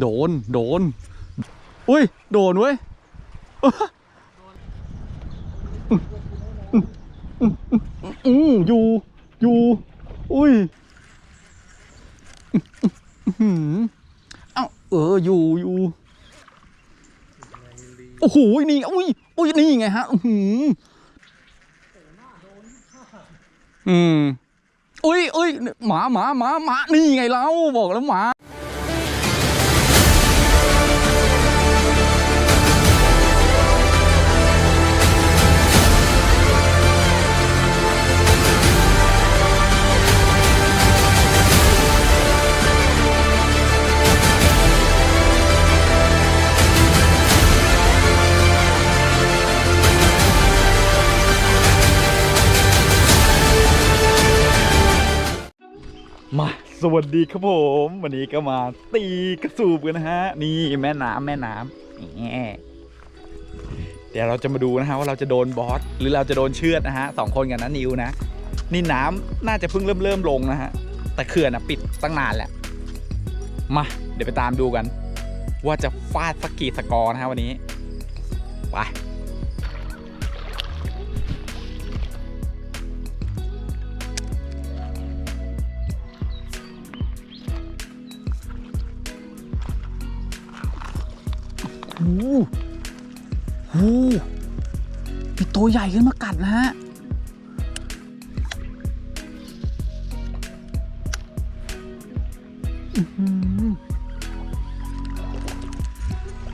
โดน โดน อุ้ย โดนเว้ยอืมอยู่ อยู่ อุ้ยเอ้าเออ อยู่ อยู่ โอ้โห นี่ อุ้ย อุ้ย นี่ไงฮะ อื้อหืออืมอุ้ยอุ้ยหมาหมาหมาหมานี่ไงเรา บอกแล้วหมา สวัสดีครับผม วันนี้ก็มาตีกระสูบกันนะฮะ นี่แม่น้ำแม่น้ำเดี๋ยวเราจะมาดูนะฮะว่าเราจะโดนบอสหรือเราจะโดนเชือดนะฮะสองคนกันนะนิวนะ นี่น้ำน่าจะเพิ่งเริ่มเริ่มลงนะฮะ แต่เขื่อนอะปิดตั้งนานแหละ มา เดี๋ยวไปตามดูกัน ว่าจะฟาดสักกี่สกอร์นะฮะวันนี้ ไป มีตัวใหญ่ขึ้นมากัดนะฮะ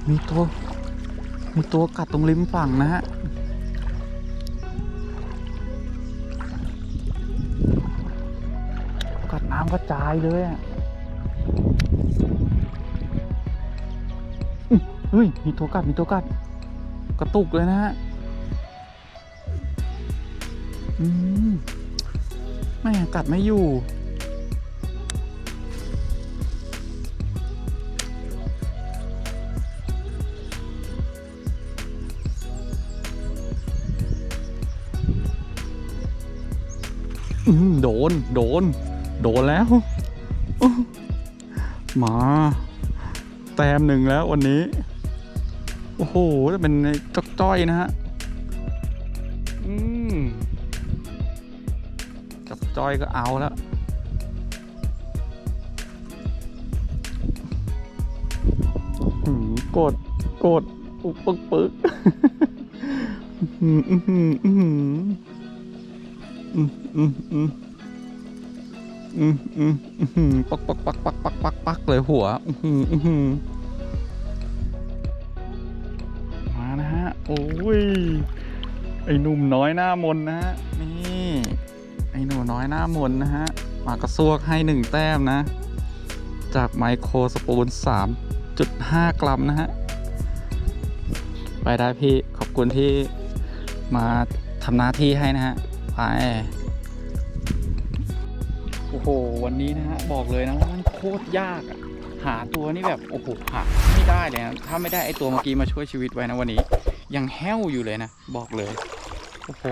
มีตัว มีตัวกัดตรงริมฝั่งนะฮะ กัดน้ำกระจายเลยอะเฮ้ย มีตัวกัด มีตัวกัด กระตุกเลยนะฮะอืมแม่กัดไม่อยู่โดน โดน โดนแล้ว มา แต้มหนึ่งแล้ววันนี้ โอ้โหจะเป็นจอกจ้อยนะฮะอืมจอกจ้อยก็เอาแล้วหืมกดกดอุกปึกปึกอืมอืมอืมอืมอืมอืมอืมอืมอืมอืมปักปักปักปักปักปักปักเลยหัว อืมอืม โอ้ย ไอ้หนุ่มน้อยหน้ามนนะฮะ นี่ ไอ้หนุ่มน้อยหน้ามนนะฮะ มากระซวกให้หนึ่งแต้มนะ จากไมโครสปูน 3.5 กรัมนะฮะ ไปได้พี่ ขอบคุณที่มาทำหน้าที่ให้นะฮะ ไป โอ้โห วันนี้นะฮะ บอกเลยนะว่ามันโคตรยากอะหาตัวนี่แบบ โอ้โหหาไม่ได้เลยนะ ถ้าไม่ได้ไอตัวเมื่อกี้มาช่วยชีวิตไว้นะวันนี้ ยังแห้วอยู่เลยนะ บอกเลย โอ้โห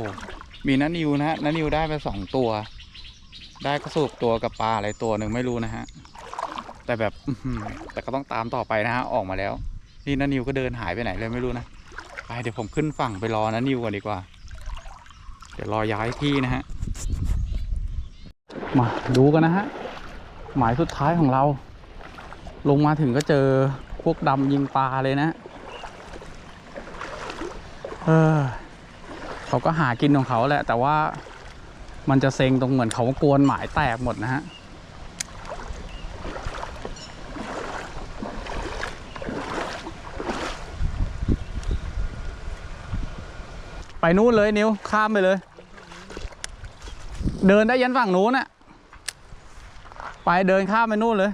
มีนันิวนะฮะนันิวได้ไปสองตัว ได้กระสูบตัวกับปลาอะไรตัวหนึ่งไม่รู้นะฮะ แต่แบบอื้อหือแต่ก็ต้องตามต่อไปนะฮะ ออกมาแล้ว นี่นันิวก็เดินหายไปไหนเลยไม่รู้นะไปเดี๋ยวผมขึ้นฝั่งไปรอนันิวก่อนดีกว่า เดี๋ยวรอย้ายที่นะฮะ มาดูกันนะฮะ หมายสุดท้ายของเรา ลงมาถึงก็เจอพวกดำยิงปลาเลยนะ เออเขาก็หากินของเขาแหละ แต่ว่ามันจะเซ็งตรงเหมือนเขากวนหมายแตกหมดนะฮะไปนู้นเลยนิวข้ามไปเลย เดินได้ยันฝั่งนู้นอะไปเดินข้ามไปนู่นเลย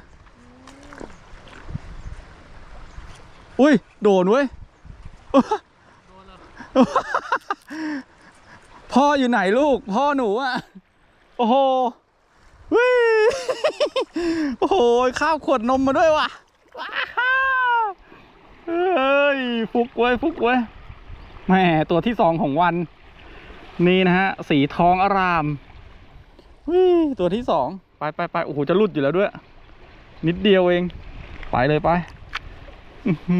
อุ้ย โดนเว้ย พ่ออยู่ไหนลูก พ่อหนูอะโอ้โหวิโอ้โห ข้าวขวดนมมาด้วยว่ะเฮ้ย ฟุกเว้ย ฟุกเว้ยแหม่ตัวที่สองของวัน นี่นะฮะ สีทองอารามวิตัวที่สอง ไปไปไปโอ้โห จะรุดอยู่แล้วด้วย นิดเดียวเอง ไปเลยไป อื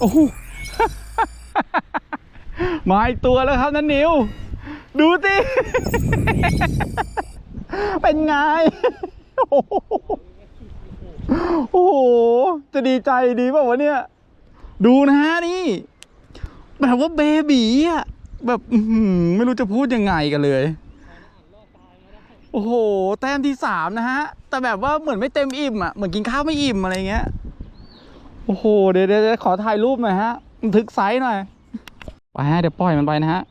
โอ้โหมาอีกตัวแล้วครับนั่นนิว ดูสิเป็นไง โอ้โห จะดีใจดีป่าวะเนี่ย ดูนะฮะนี่ แบบว่าเบบีอะแบบไม่รู้จะพูดยังไงกันเลย โอ้โห แต้มที่สามนะฮะ แต่แบบว่าเหมือนไม่เต็มอิ่มอะเหมือนกินข้าวไม่อิ่มอะไรเงี้ย อ้โห เดี๋ยวเดี๋ยวขอถ่ายรูปหน่อยฮะบันทึกไซส์หน่อย ไปฮะเดี๋ยวปล่อยมันไปนะฮะ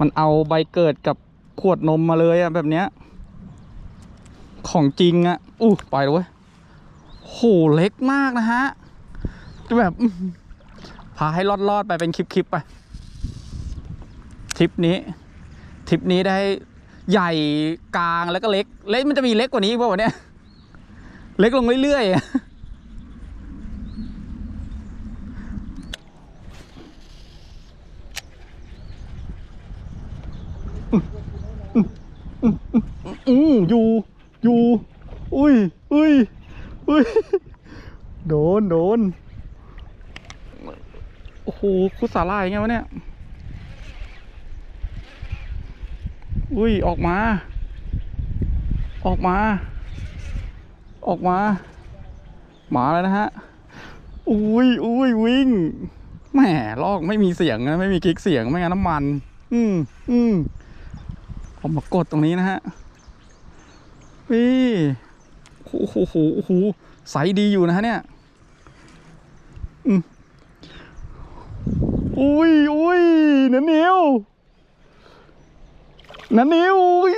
มันเอาใบเกิดกับขวดนมมาเลยอะแบบเนี้ย ของจริงอะอู้ปล่อยเลยเว้ยโหเล็กมากนะฮะจะแบบพาให้รอดๆไปเป็นคลิปๆไปทริปนี้ทริปนี้ได้ใหญ่กลางแล้วก็เล็ก เล็กมันจะมีเล็กกว่านี้อีกเปล่าวเนี่ย เล็กลงเรื่อยๆ อะอืมอยู่อยู่อุ้ยอุ้ยอุ้ยโดนโดนโอ้โหคุสาลายไงวะเนี่ยอุ้ยออกมา ออกมา ออกมาหมาแล้วนะฮะอุ้ยอุ้ยวิ่งแหมลอกไม่มีเสียงนะไม่มีกิ๊กเสียงไม่งั้นน้ำมัน อืมอืมผมมากดตรงนี้นะฮะ นี่โอ้โหโอ้โหใสดีอยู่นะฮะเนี่ยอืมอุ้ยอุ้ยนันนิวนันนิวอุ้ย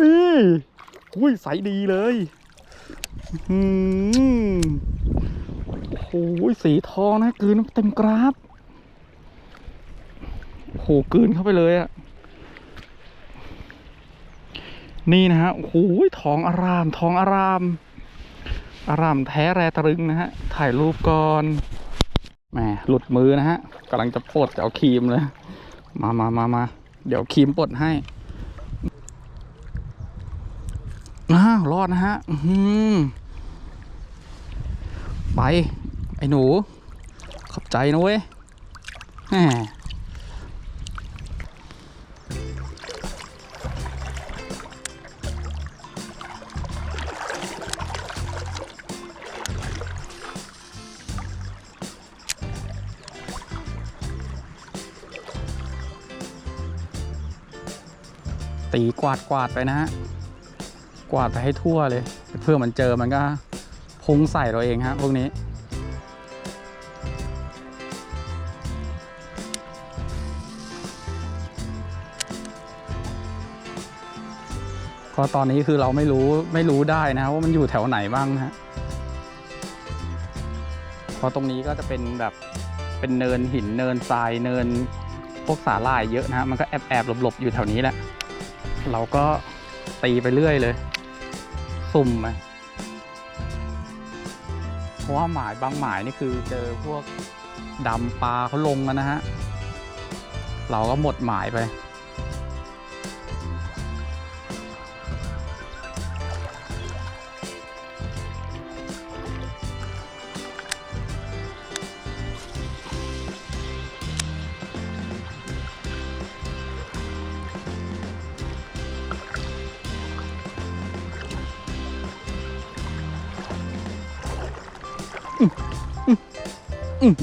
นี่อุ้ยใสดีเลยอืมโอ้โหสีทองนะกลืนเต็มกราฟโอ้โหกลืนเข้าไปเลยอะ นี่นะฮะโอ้โหทองอารามทองอาราม อารามแท้แรตรึงนะฮะ ถ่ายรูปก่อนแหมหลุดมือนะฮะกำลังจะปลดจะเอาครีมเลย มามามามาเดี๋ยวครีมปลดให้อ้าวรอดนะฮะอื้อหือไป ไอ้หนู ขอบใจนะเว้ยแหม ตีกวาดกวาดไปนะฮะกวาดไปให้ทั่วเลย เพื่อมันเจอมันก็พุ่งใส่เราเองฮะพวกนี้ ก็ตอนนี้คือเราไม่รู้ไม่รู้ได้นะว่ามันอยู่แถวไหนบ้างนะฮะพราะตรงนี้ก็จะเป็นแบบเป็นเนินหินเนินทรายเนินพวกสาหร่ายเยอะนะฮะมันก็แอบแอบหลบๆอยู่แถวนี้แหละ เราก็ตีไปเรื่อยเลย สุ่มไปเพราะว่าหมายบางหมายนี่คือเจอพวกดำปลาเขาลงกันนะฮะ เราก็หมดหมายไป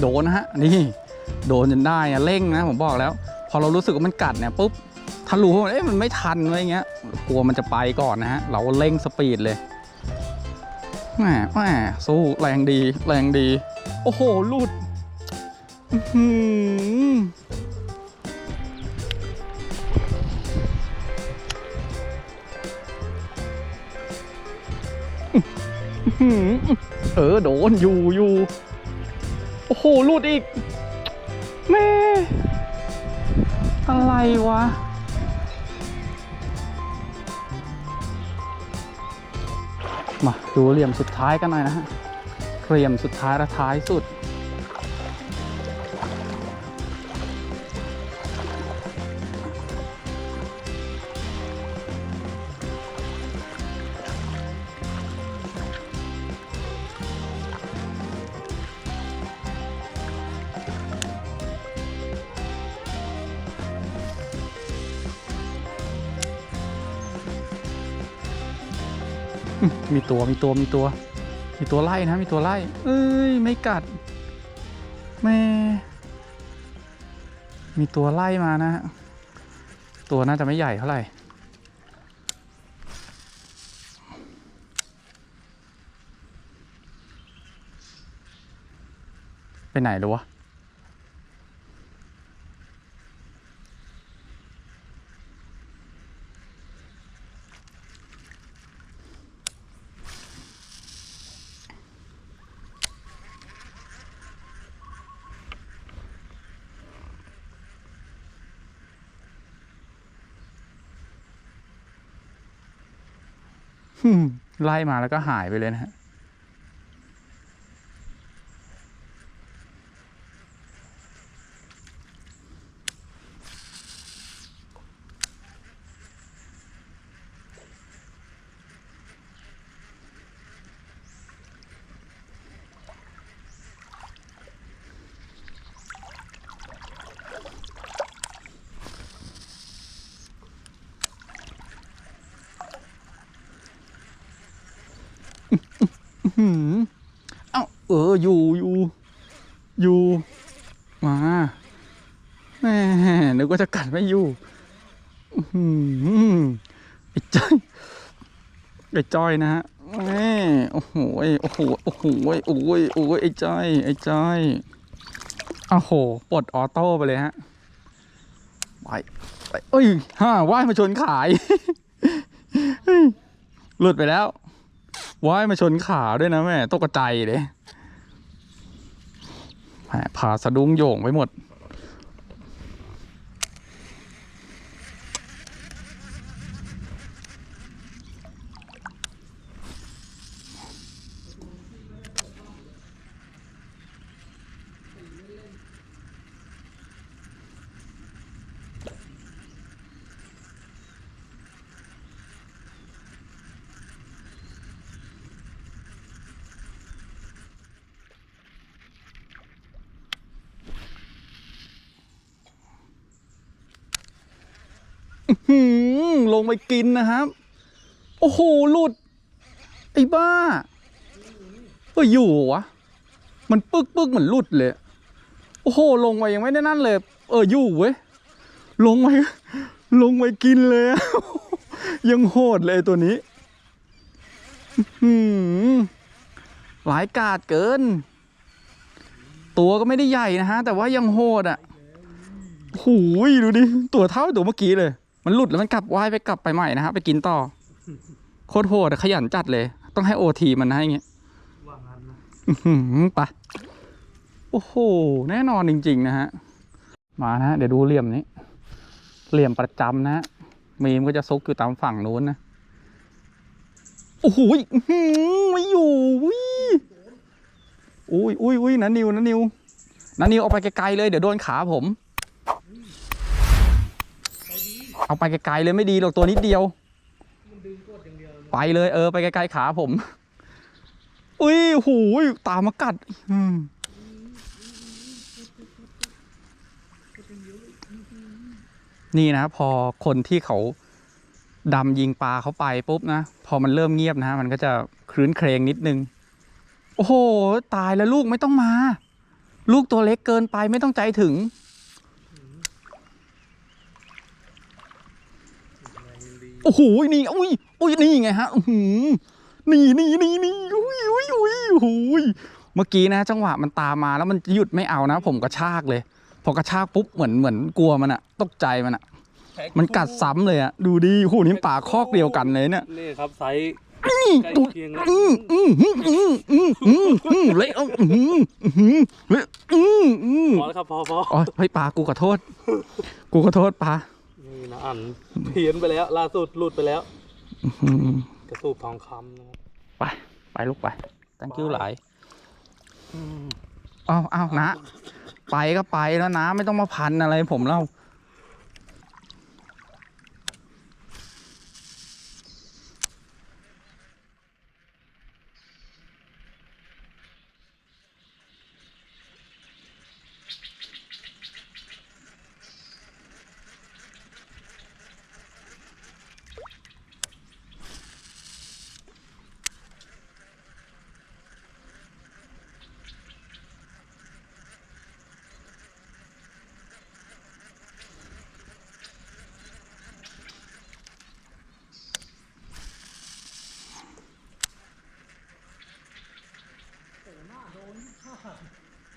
โดนนะฮะนี่โดนจนได้เร่งนะผมบอกแล้ว พอเรารู้สึกว่ามันกัดเนี่ยปุ๊บถ้ารู้ว่าเอ๊ะมันไม่ทันอะไรเงี้ยกลัวมันจะไปก่อนนะฮะเราเร่งสปีดเลยแหมแหมสู้แรงดีแรงดี โอ้โหหลุดอื้อหืออื้อหือเออ โดนอยู่อยู่ โอ้โหหลุดอีกแม่อะไรวะ มาดูเหลี่ยมสุดท้ายกันหน่อยนะฮะเหลี่ยมสุดท้ายและท้ายสุด มีตัวมีตัวมีตัว มีตัวไล่นะมีตัวไล่ เอ้ยไม่กัดแม่มีตัวไล่มานะฮะตัวน่าจะไม่ใหญ่เท่าไหร่ไปไหนหรอวะ ไล่มาแล้วก็หายไปเลยนะฮะ เอ้าเอออยู่อยู่อยู่มาแม่นึกว่าจะกัดไม่อยู่ไอ้จ้อยไอ้จ้อยนะฮะแม่โอ้โหโอ้โหโอ้โหโอ้ยโอ้ยโอ้ยไอ้จ้อยไอ้จ้อยโอ้โหปลดออโต้ไปเลยฮะไปไปเอ้ยฮ่าว่ายมาชนขายหลุดไปแล้ว ว่ายมาชนขาด้วยนะแม่ตกใจเลยแหมพาสะดุ้งโยงไปหมด ลงไปกินนะครับ โอ้โห หลุด ไอ้บ้าเออยู่วะ มันปึกปึกเหมือนหลุดเลย โอ้โห ลงไปยังไม่ได้นั่นเลย เออ อยู่เว้ย ลงไปลงไปกินเลย ยังโหดเลยตัวนี้หลายกาดเกิน ตัวก็ไม่ได้ใหญ่นะฮะ แต่ว่ายังโหดอะโหูยดูดิ ตัวเท่าตัวเมื่อกี้เลย มันหลุดแล้วมันกลับว่ายไปกลับไปใหม่นะฮะไปกินต่อ โคตรโหดอะขยันจัดเลย ต้องให้โอทีมันนะอย่างเงี้ยว่างั้นนะอื้อหือไปะโอ้โห แน่นอนจริง ๆ นะฮะ มานะฮะเดี๋ยวดูเหลี่ยมนี้ เหลี่ยมประจำนะฮะมีมก็จะซุกอยู่ตามฝั่งนู้นนะ โอ้โหอื้อหือไม่อยู่อุ้ยอุ้ยอุ้ยอุ้ยนะนิวนะนิวนะนิวเอาไปไกลๆเลยเดี๋ยวโดนขาผม เอาไปไกลๆเลยไม่ดีหรอกตัวนิดเดียว ไปเลยเออไปไกลๆขาผม อุ้ยหูยตามากัดนี่นะพอคนที่เขาดำยิงปลาเขาไปปุ๊บนะ พอมันเริ่มเงียบนะ มันก็จะคลื้นเครงนิดนึง โอ้โห ตายแล้วลูกไม่ต้องมา ลูกตัวเล็กเกินไปไม่ต้องใจถึง แรงมันดี โอ้โหนี่อุ้ยอุ้ยนี่ไงฮะอื้อหือนี่นี่นี่นี่อุ้ยอุ้ยอุ้ยโอ้โหยเมื่อกี้นะ จังหวะมันตามมาแล้วมันหยุดไม่เอานะ ผมกระชากเลย พอกระชากปุ๊บเหมือนเหมือนกลัวมันอะตกใจมันอะมันกัดซ้ำเลยอะดูดิโอ้โหนี่ป่าคอกเดียวกันเลยเนี่ยนี่ครับไซส์ใกล้เคียงแล้วอืมอืมอืมอืมอืมอืมอืมเลยเอาอืมอืมเลยอืมอืมพอแล้วครับพอพออ๋อเฮ้ยปลากูขอโทษ กูขอโทษปลานี่นะอัน เพี้ยนไปแล้ว ล่าสุดหลุดไปแล้วอืมกระสูบทองคำนะครับไป ไปลูกไป thank you หลายอ้าวอ้าวนะ ไปก็ไปแล้วนะ ไม่ต้องมาพันอะไรผมเล่า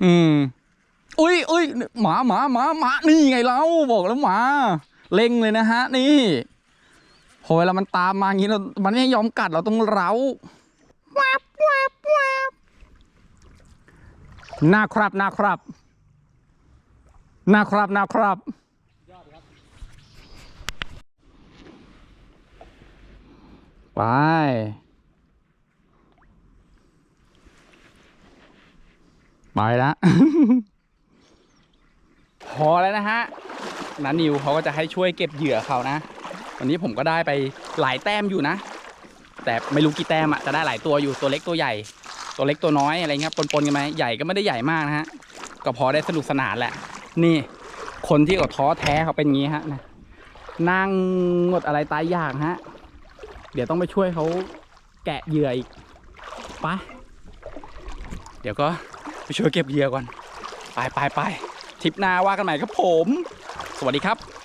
อืมอุ้ยอุ้ยหมาหมาหมาหมานี่ไงเราบอกแล้วหมา เล็งเลยนะฮะ นี่พอเวลามันตามมาอย่างนี้เรา มันไม่ยอมกัดเราต้องเร้าแวบแวบแวบหน้าครับหน้าครับหน้าครับหน้าครับ ไป ไปแล้วพอแล้วนะฮะนันนิวเขาก็จะให้ช่วยเก็บเหยื่อเขานะ วันนี้ผมก็ได้ไปหลายแต้มอยู่นะ แต่ไม่รู้กี่แต้มอะจะได้หลายตัวอยู่ตัวเล็กตัวใหญ่ ตัวเล็กตัวน้อยอะไรเงี้ยปนๆกันไหมใหญ่ก็ไม่ได้ใหญ่มากนะฮะก็พอได้สนุกสนานแหละ นี่ คนที่เขาท้อแท้เขาเป็นงี้ฮะนะนั่งหมดอะไรตายยากฮะ เดี๋ยวต้องไปช่วยเขาแกะเหยื่ออีกไปเดี๋ยวก็ ไปช่วยเก็บเหยื่อก่อน ไปไปไปทริปหน้าว่ากันใหม่ครับผม สวัสดีครับ